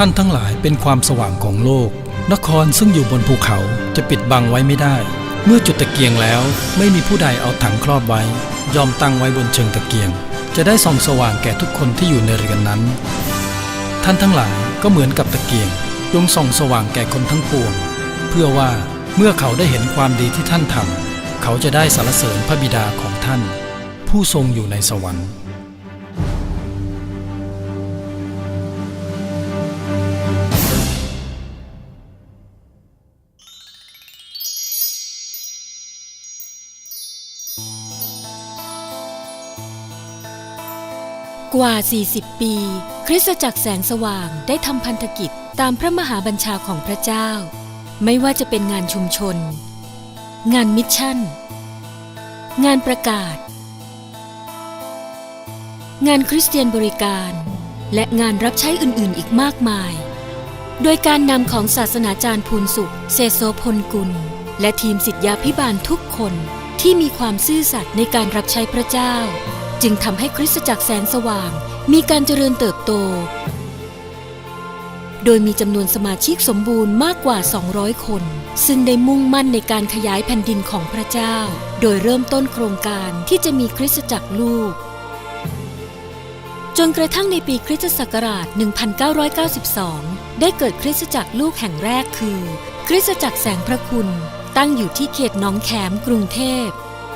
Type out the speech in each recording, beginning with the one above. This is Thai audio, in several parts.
ท่านทั้งหลายเป็นความสว่างของโลก นครซึ่งอยู่บนภูเขาจะปิดบังไว้ไม่ได้ เมื่อจุดตะเกียงแล้วไม่มีผู้ใดเอาถังครอบไว้ ยอมตั้งไว้บนเชิงตะเกียง จะได้ส่องสว่างแก่ทุกคนที่อยู่ในเรือนนั้น ท่านทั้งหลายก็เหมือนกับตะเกียงจงส่องสว่างแก่คนทั้งปวง เพื่อว่าเมื่อเขาได้เห็นความดีที่ท่านทำเขาจะได้สรรเสริญพระบิดาของท่าน ผู้ทรงอยู่ในสวรรค์ กว่า 40 ปี คริสตจักรแสงสว่างได้ทำพันธกิจตามพระมหาบัญชาของพระเจ้า ไม่ว่าจะเป็นงานชุมชน งานมิชชั่น งานประกาศ งานคริสเตียนบริการ และงานรับใช้อื่นๆอีกมากมาย โดยการนำของศาสนาจารย์ภูนสุขเศรษฐโสพลกุล และทีมสิทธยาพิบาลทุกคนที่มีความซื่อสัตย์ในการรับใช้พระเจ้า จึงทำให้คริสตจักรแสงสว่างมีการเจริญเติบโต โดยมีจำนวนสมาชิกสมบูรณ์มากกว่า 200 คน ซึ่งได้มุ่งมั่นในการขยายแผ่นดินของพระเจ้า โดยเริ่มต้นโครงการที่จะมีคริสตจักรลูก จนกระทั่งในปีคริสตศักราช 1992 ได้เกิดคริสตจักรลูกแห่งแรกคือ คริสตจักรแสงพระคุณ ตั้งอยู่ที่เขตหนองแขมกรุงเทพ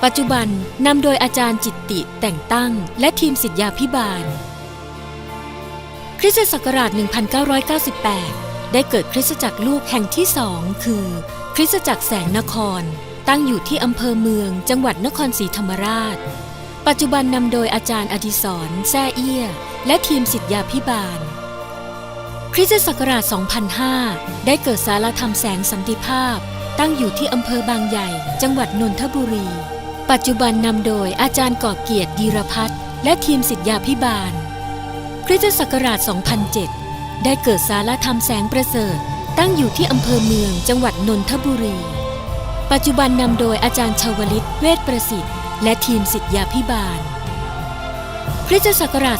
ปัจจุบันนำโดยอาจารย์จิตติแต่งตั้ง และทีมสิทธยาพิบาล คริสตศักราช 1998 ได้เกิดคริสตจักรลูกแห่งที่สองคือ คริสตจักรแสงนคร ตั้งอยู่ที่อำเภอเมือง จังหวัดนครศรีธรรมราช ปัจจุบันนำโดยอาจารย์อดิศรแซ่เอี้ย และทีมสิทธยาพิบาล คริสตศักราช 2005 ได้เกิดสารธรรมแสงสันติภาพตั้งอยู่ที่อำเภอบางใหญ่ จังหวัดนนทบุรี ปัจจุบันนำโดยอาจารย์ก่อเกียรติดีรพัฒน์และทีมสิทธยาพิบาล คริสตศักราช 2007 ได้เกิดสารธรรมแสงประเสริฐ ตั้งอยู่ที่อำเภอเมืองจังหวัดนนทบุรี ปัจจุบันนำโดยอาจารย์ชาวลิต เวชประสิทธิ์ และทีมสิทธยาพิบาล คริสตศักราช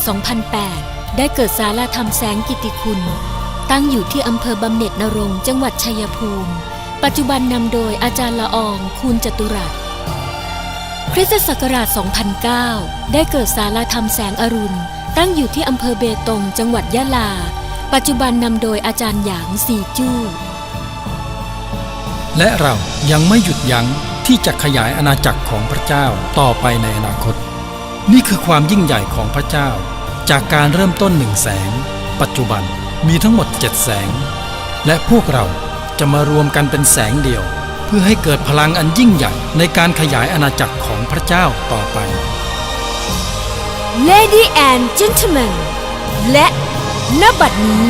2008 ได้เกิดสารธรรมแสงกิติคุณ ตั้งอยู่ที่อำเภอบำเหน็จนรงจังหวัดชัยภูมิ ปัจจุบันนำโดยอาจารย์ละออง คูณจตุรัส คริสตศักราช 2009 ได้เกิดสารธรรมแสงอรุณ ตั้งอยู่ที่อำเภอเบตง จังหวัดยะลา ปัจจุบันนำโดยอาจารย์หยางซีจู้ และเรายังไม่หยุดยั้งที่จะขยายอาณาจักรของพระเจ้าต่อไปในอนาคต นี่คือความยิ่งใหญ่ของพระเจ้า จากการเริ่มต้นหนึ่งแสง ปัจจุบันมีทั้งหมดเจ็ดแสง และพวกเราจะมารวมกันเป็นแสงเดียว พื่อให้เกิดพลังอันยิ่งใหญ่ในการขยายอาณาจักรของพระเจ้าต่อไป Lady and Gentlemen และณบัดนี้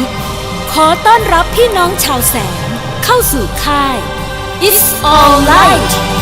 ขอต้อนรับพี่น้องชาวแสงเข้าสู่ค่าย It's All Light